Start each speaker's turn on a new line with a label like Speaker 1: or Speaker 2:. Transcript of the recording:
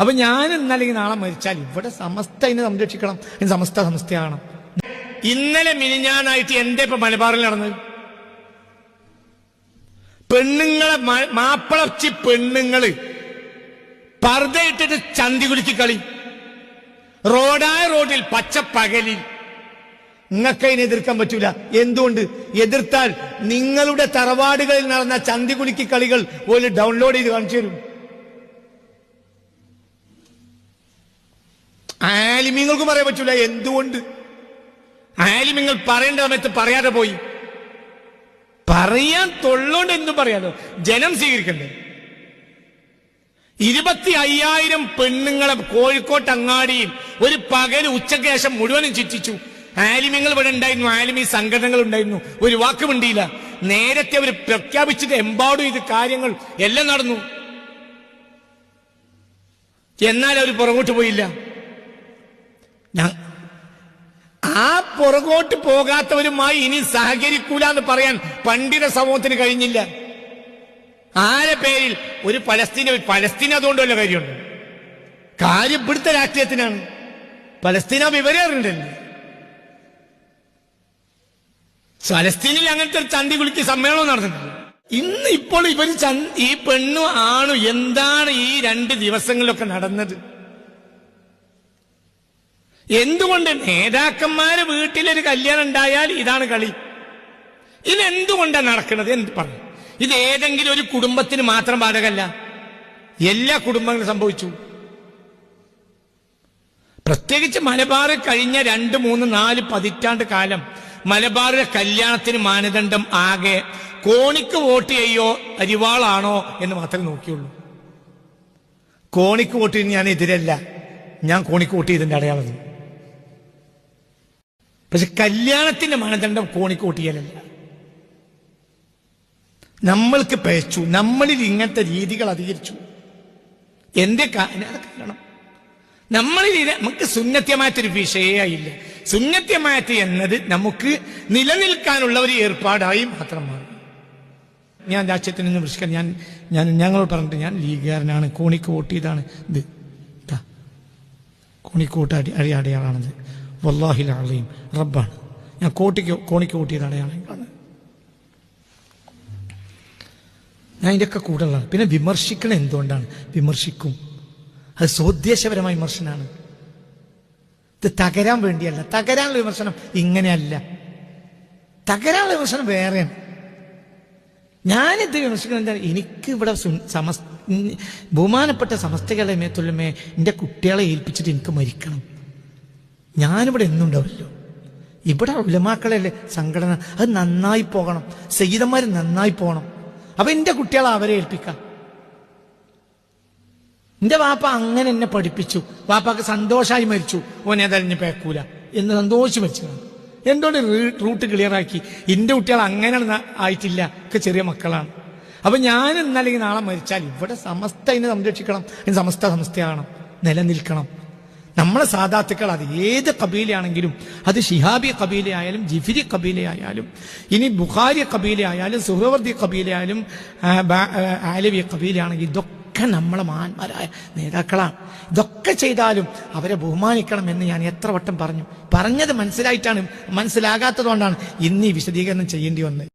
Speaker 1: അപ്പൊ ഞാൻ ഇന്നല്ലെങ്കിൽ നാളെ മരിച്ചാൽ ഇവിടെ സമസ്ത അതിനെ സംരക്ഷിക്കണം. ഇനി സമസ്ത സമസ്തയാണ് ഇന്നലെ മിനിഞ്ഞാനായിട്ട് എന്റെ ഇപ്പൊ മലബാറിൽ നടന്നത്. പെണ്ണുങ്ങളെ മാപ്പിളച്ചി പെണ്ണുങ്ങൾ പർദ്ദയിട്ടിട്ട് ചന്തി കുലുക്കി കളി. റോഡായ റോഡിൽ പച്ച പകലിൽ നിങ്ങൾക്ക് അതിനെ എതിർക്കാൻ പറ്റൂല. എന്തുകൊണ്ട്? എതിർത്താൽ നിങ്ങളുടെ തറവാടുകളിൽ നടന്ന ചന്തി കുലുക്കി കളികൾ ഒരു ഡൗൺലോഡ് ചെയ്ത് കാണിച്ചു തരും. ആലിമീങ്ങൾക്ക് പറയാൻ പറ്റൂല. എന്തുകൊണ്ട്? ആലിമീങ്ങൾ പറയേണ്ട സമയത്ത് പറയാതെ പോയി. പറയാൻ തൊള്ളോണ്ട് എന്തും പറയാലോ. ജനം സ്വീകരിക്കണ്ടേ? ഇരുപത്തി അയ്യായിരം പെണ്ണുങ്ങളെ കോഴിക്കോട്ട് അങ്ങാടിയും ഒരു പകൽ ഉച്ചയ്ക്ക് ശേഷം മുഴുവനും ചുറ്റിച്ചു. ആലിമ്യങ്ങൾ ഇവിടെ ഉണ്ടായിരുന്നു. ആലിമി സംഘടനകൾ ഉണ്ടായിരുന്നു. ഒരു വാക്ക് മിണ്ടിയില്ല. നേരത്തെ അവർ പ്രഖ്യാപിച്ചിട്ട് എമ്പാടും ഇത് കാര്യങ്ങൾ എല്ലാം നടന്നു. എന്നാൽ അവർ പുറകോട്ട് പോയില്ല ഞാൻ ആ പുറകോട്ട് പോകാത്തവരുമായി ഇനി സഹകരിക്കൂല എന്ന് പറയാൻ പണ്ഡിത സമൂഹത്തിന് കഴിഞ്ഞില്ല. ആരെ പേരിൽ? ഒരു പലസ്തീന പലസ്തീന അതുകൊണ്ടല്ല കാര്യമുണ്ട്? കാര്യം ഇവിടുത്തെ രാഷ്ട്രീയത്തിനാണ്. പലസ്തീന വിവരമുണ്ടല്ലേ പലസ്തീനിൽ അങ്ങനത്തെ ഒരു ചന്തി കുളിക്ക് സമ്മേളനം നടന്നിട്ടുണ്ട് ഇന്ന് ഇപ്പോൾ ഇവർ ഈ പെണ്ണും ആണും എന്താണ് ഈ രണ്ട് ദിവസങ്ങളിലൊക്കെ നടന്നത്? എന്തുകൊണ്ട് നേതാക്കന്മാര് വീട്ടിലൊരു കല്യാണം ഉണ്ടായാൽ ഇതാണ് കളി? ഇത് എന്തുകൊണ്ടാണ് നടക്കുന്നത്? എന്ത് പറഞ്ഞു ഇത് ഏതെങ്കിലും ഒരു കുടുംബത്തിന് മാത്രം ബാധകല്ല. എല്ലാ കുടുംബങ്ങളും സംഭവിച്ചു. പ്രത്യേകിച്ച് മലബാർ കഴിഞ്ഞ രണ്ട് മൂന്ന് നാല് പതിറ്റാണ്ട് കാലം മലബാറിലെ കല്യാണത്തിന് മാനദണ്ഡം ആകെ കോണിക്ക് വോട്ട് ചെയ്യോ അരിവാളാണോ എന്ന് മാത്രമേ നോക്കിയുള്ളൂ. കോണിക്ക് വോട്ട് ഞാൻ എതിരല്ല. ഞാൻ കോണിക്ക് വോട്ട് ചെയ്തിട്ടുണ്ട് അടയാളം പക്ഷെ കല്യാണത്തിന്റെ മാനദണ്ഡം കോണിക്ക് വോട്ട് ചെയ്യലല്ല നമ്മൾക്ക് പഴച്ചു നമ്മളിൽ ഇങ്ങനത്തെ രീതികൾ അധികരിച്ചു. എന്റെ കാരണം. നമ്മളിൽ നമുക്ക് സുന്നത്യമായിട്ടൊരു വിഷയമായില്ല. സുന്നത്യമായിട്ട് എന്നത് നമുക്ക് നിലനിൽക്കാനുള്ള ഒരു ഏർപ്പാടായി മാത്രമാണ്. ഞാൻ രാജ്യത്തിൽ നിന്ന് വിളിക്കാൻ ഞാൻ ഞാൻ ഞങ്ങളോട് പറഞ്ഞിട്ട് ഞാൻ ലീഗുകാരനാണ്. കോണിക്ക് വോട്ട് ചെയ്താണ് ഇത്. കോണിക്കോട്ട് അടി അടി വല്ലാഹിൽ അളയും റബ്ബാണ് ഞാൻ കോട്ടിക്ക് കോണിക്ക് കൂട്ടിയത് അടയാളങ്ങളാണ് ഞാൻ ഇതിന്റെയൊക്കെ കൂടുതലാണ് പിന്നെ വിമർശിക്കണം എന്തുകൊണ്ടാണ്? വിമർശിക്കും. അത് സ്വദേശപരമായ വിമർശനമാണ് ഇത് തകരാൻ വേണ്ടിയല്ല. തകരാനുള്ള വിമർശനം ഇങ്ങനെയല്ല. തകരാനുള്ള വിമർശനം വേറെയാണ്. ഞാനിത് വിമർശിക്കുന്നത് എന്താണ്? എനിക്ക് ഇവിടെ സമസ് ബഹുമാനപ്പെട്ട സമസ്തകളെ മേത്തുള്ളമേ എന്റെ കുട്ടികളെ ഏൽപ്പിച്ചിട്ട് എനിക്ക് മരിക്കണം. ഞാനിവിടെ എന്നുണ്ടാവില്ലോ. ഇവിടെ ഉലമാക്കളല്ലേ സംഘടന? അത് നന്നായി പോകണം. സഹിതന്മാർ നന്നായി പോകണം. അപ്പൊ എന്റെ കുട്ടികളെ അവരെ ഏൽപ്പിക്കാം. എന്റെ വാപ്പ അങ്ങനെ എന്നെ പഠിപ്പിച്ചു. വാപ്പാക്ക് സന്തോഷമായി മരിച്ചു. ഓനെ തെരഞ്ഞു പേക്കൂല. എന്ന് സന്തോഷിച്ച് മരിച്ചതാണ്. എന്തുകൊണ്ട് റൂട്ട് ക്ലിയർ ആക്കി? എന്റെ കുട്ടികൾ അങ്ങനെ ആയിട്ടില്ല. ഒക്കെ ചെറിയ മക്കളാണ്. അപ്പൊ ഞാൻ എന്നല്ലെങ്കിൽ നാളെ മരിച്ചാൽ ഇവിടെ സമസ്ത ഇതിനെ സംരക്ഷിക്കണം. സമസ്ത സമസ്തയാകണം. നിലനിൽക്കണം. നമ്മളെ സാധാത്തുക്കൾ അത് ഏത് കബീലയാണെങ്കിലും അത് ഷിഹാബി കബീലയായാലും ജിഫിരി കബീലയായാലും ഇനി ബുഖാരി കബീലയായാലും സുഹവർദി കബീലയായാലും ആലവി കബീലയാണെങ്കിൽ ഇതൊക്കെ നമ്മളെ മഹാന്മാരായ നേതാക്കളാണ് ഇതൊക്കെ ചെയ്താലും അവരെ ബഹുമാനിക്കണം എന്ന് ഞാൻ എത്ര വട്ടം പറഞ്ഞു. പറഞ്ഞത് മനസ്സിലായിട്ടാണ് മനസ്സിലാകാത്തതുകൊണ്ടാണ് ഇന്ന് ഈ വിശദീകരണം ചെയ്യേണ്ടി വന്നത്.